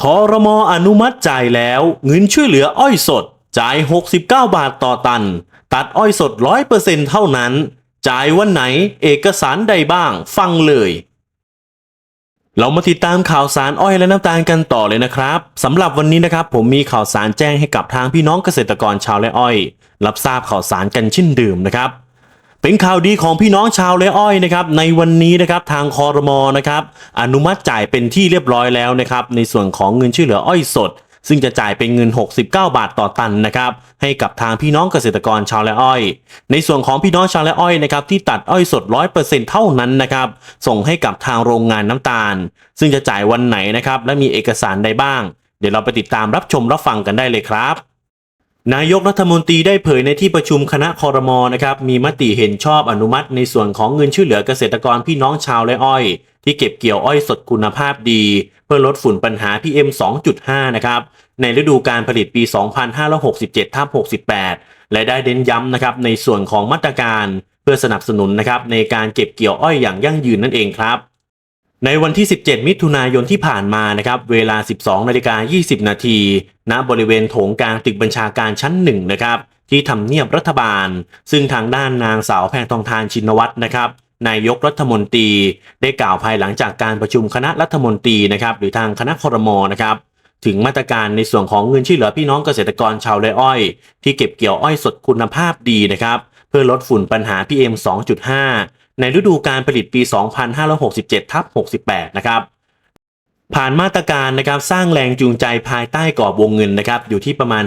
คอรมออนุมัติจ่ายแล้วเงินช่วยเหลืออ้อยสด จ่าย 69 บาทต่อตัน ตัดอ้อยสด 100%เท่านั้น จ่ายวันไหนเอกสารใดบ้าง ฟังเลย เรามาติดตามข่าวสารอ้อยและน้ำตาลกันต่อเลยนะครับสำหรับวันนี้นะครับ ผมมีข่าวสารแจ้งให้กับทางพี่น้องเกษตรกรชาวไร่อ้อย รับทราบข่าวสารกันเช่นเดิมนะครับ เป็นข่าวดีของพี่น้องชาวไร่อ้อยนะครับในวันนี้นะครับทางคอรมอนะครับอนุมัติจ่ายเป็นที่เรียบร้อยแล้วนะครับในส่วนของเงินช่วยเหลืออ้อยสด ซึ่งจะจ่ายเป็นเงิน 69 บาทต่อตันนะครับให้กับทางพี่น้องเกษตรกรชาวไร่อ้อย ในส่วนของพี่น้องชาวไร่อ้อยนะครับที่ตัดอ้อยสด 100%เท่านั้นนะครับส่งให้กับทางโรงงานน้ำตาล ซึ่งจะจ่ายวันไหนนะครับและมีเอกสารใดบ้าง เดี๋ยวเราไปติดตามรับชมรับฟังกันได้เลยครับ นายกรัฐมนตรีได้เผยในที่ประชุมคณะคอรมอนะครับมีมติเห็นชอบอนุมัติในส่วนของเงินช่วยเหลือเกษตรกรพี่น้องชาวไร่อ้อย ที่เก็บเกี่ยวอ้อยสดคุณภาพดี เพื่อลดฝุ่นปัญหา PM 2.5 นะครับในฤดูการผลิตปี 2567ทับ68 และได้เน้นย้ำนะครับในส่วนของมาตรการเพื่อสนับสนุนนะครับในการเก็บเกี่ยวอ้อยอย่างยั่งยืนนั่นเองครับ ในวันที่ 17 มิถุนายนที่ผ่านมานะครับ เวลา 12นาฬิกา20 นาทีณบริเวณโถงกลางตึกบัญชาการชั้นหนึ่งนะครับ ที่ทำเนียบรัฐบาล ซึ่งทางด้านนางสาวแพงทองทานชินวัตรนะครับ นายกรัฐมนตรี ได้กล่าวภายหลังจากการประชุมคณะรัฐมนตรีนะครับ หรือทางคณะคอรมอนะครับถึงมาตรการในส่วนของเงินช่วยเหลือพี่น้องเกษตรกรชาวไร่อ้อย ที่เก็บเกี่ยวอ้อยสดคุณภาพดีนะครับ เพื่อลดฝุ่นปัญหา PM 2.5 ในฤดูการผลิตปี 2567ทับ68 นะครับ ผ่านมาตรการนะครับสร้างแรงจูงใจภายใต้กรอบวงเงินนะครับอยู่ที่ประมาณ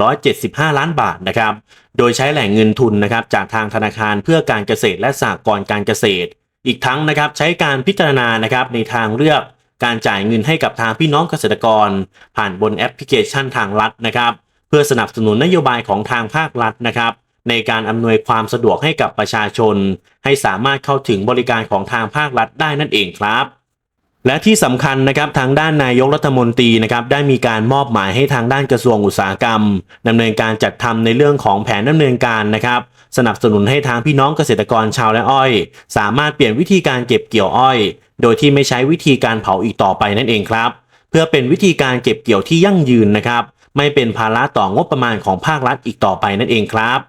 5,175 ล้านบาทนะครับ โดยใช้แหล่งเงินทุนนะครับจากทางธนาคารเพื่อการเกษตรและสหกรณ์การเกษตร อีกทั้งนะครับใช้การพิจารณานะครับในทางเลือกการจ่ายเงินให้กับทางพี่น้องเกษตรกร ผ่านบนแอปพลิเคชันทางรัฐนะครับ เพื่อสนับสนุนนโยบายของทางภาครัฐนะครับ ในการอำนวยความสะดวกให้กับประชาชน ให้สามารถเข้าถึงบริการของทางภาครัฐได้นั่นเองครับและที่สำคัญนะครับทางด้านนายกรัฐมนตรีนะครับได้มีการมอบหมายให้ทางด้านกระทรวงอุตสาหกรรมดำเนินการจัดทำในเรื่องของแผนดำเนินการนะครับ สนับสนุนให้ทางพี่น้องเกษตรกรชาวและอ้อย สามารถเปลี่ยนวิธีการเก็บเกี่ยวอ้อย โดยที่ไม่ใช้วิธีการเผาอีกต่อไปนั่นเองครับ เพื่อเป็นวิธีการเก็บเกี่ยวที่ยั่งยืนนะครับ ไม่เป็นภาระต่องบประมาณของภาครัฐอีกต่อไปนั่นเองครับ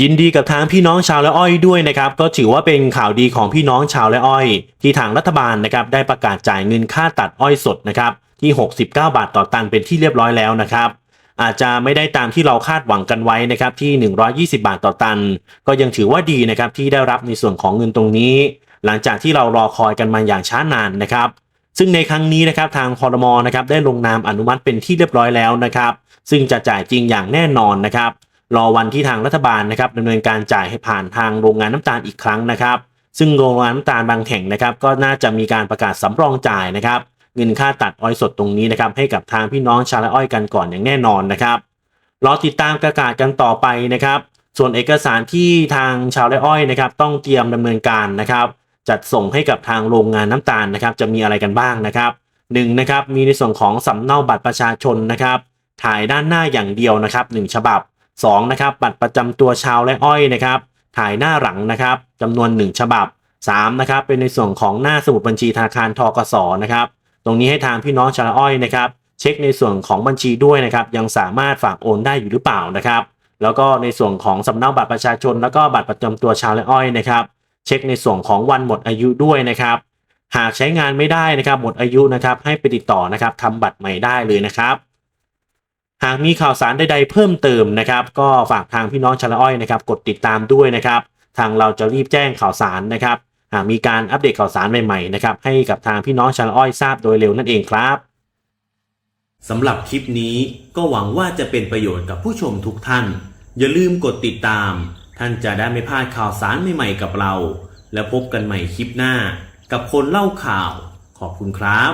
ยินดีกับทางพี่น้องชาวและอ้อยด้วยนะครับ ก็ถือว่าเป็นข่าวดีของพี่น้องชาวและอ้อย ที่ทางรัฐบาลนะครับได้ประกาศจ่ายเงินค่าตัดอ้อยสดนะครับที่ 69 บาทต่อตันเป็นที่เรียบร้อยแล้วนะครับ อาจจะไม่ได้ตามที่เราคาดหวังกันไว้นะครับที่ 120 บาทต่อตัน ก็ยังถือว่าดีนะครับที่ได้รับในส่วนของเงินตรงนี้ หลังจากที่เรารอคอยกันมาอย่างช้านานนะครับซึ่งในครั้งนี้นะครับทางคอรมอนะครับได้ลงนามอนุมัติเป็นที่เรียบร้อยแล้วนะครับ ซึ่งจะจ่ายจริงอย่างแน่นอนนะครับ รอวันที่ทางรัฐบาลนะครับดำเนินการจ่ายให้ผ่านทางโรงงานน้ำตาลอีกครั้งนะครับ ซึ่งโรงงานน้ำตาลบางแห่งนะครับก็น่าจะมีการประกาศสำรองจ่ายนะครับ เงินค่าตัดอ้อยสดตรงนี้นะครับให้กับทางพี่น้องชาวไร่อ้อยกันก่อนอย่างแน่นอนนะครับรอติดตามประกาศกันต่อไปนะครับ ส่วนเอกสารที่ทางชาวไร่อ้อยนะครับ ต้องเตรียมดำเนินการนะครับ จัดส่งให้กับทางโรงงานน้ำตาลนะครับ จะมีอะไรกันบ้างนะครับหนึ่งนะครับมีในส่วนของสำเนาบัตรประชาชนนะครับ ถ่ายด้านหน้าอย่างเดียวนะครับหนึ่งฉบับ 2นะครับบัตรประจำตัวชาวและอ้อยนะครับถ่ายหน้าหลังนะครับจำนวน 1 ฉบับ3นะครับเป็นในส่วนของหน้าสมุดบัญชีธนาคารทกสนะครับตรงนี้ให้ทางพี่น้องชาวอ้อยนะครับเช็คในส่วนของบัญชีด้วยนะครับยังสามารถฝากโอนได้อยู่หรือเปล่านะครับแล้วก็ในส่วนของสำเนาบัตรประชาชน แล้วก็บัตรประจำตัวชาวและอ้อยนะครับเช็คในส่วนของวันหมดอายุด้วยนะครับหากใช้งานไม่ได้นะครับหมดอายุนะครับให้ไปติดต่อนะครับทำบัตรใหม่ได้เลยนะครับ หากมีข่าวสารใด ๆ เพิ่มเติมนะครับ ก็ฝากทางพี่น้องชาละอ้อยนะครับ กดติดตามด้วยนะครับ ทางเราจะรีบแจ้งข่าวสารนะครับ หากมีการอัปเดตข่าวสารใหม่ๆนะครับ ให้กับทางพี่น้องชาละอ้อยทราบโดยเร็วนั่นเองครับสำหรับคลิปนี้ก็หวังว่าจะเป็นประโยชน์กับผู้ชมทุกท่าน อย่าลืมกดติดตาม ท่านจะได้ไม่พลาดข่าวสารใหม่ๆกับเรา แล้วพบกันใหม่คลิปหน้า กับคนเล่าข่าว ขอบคุณครับ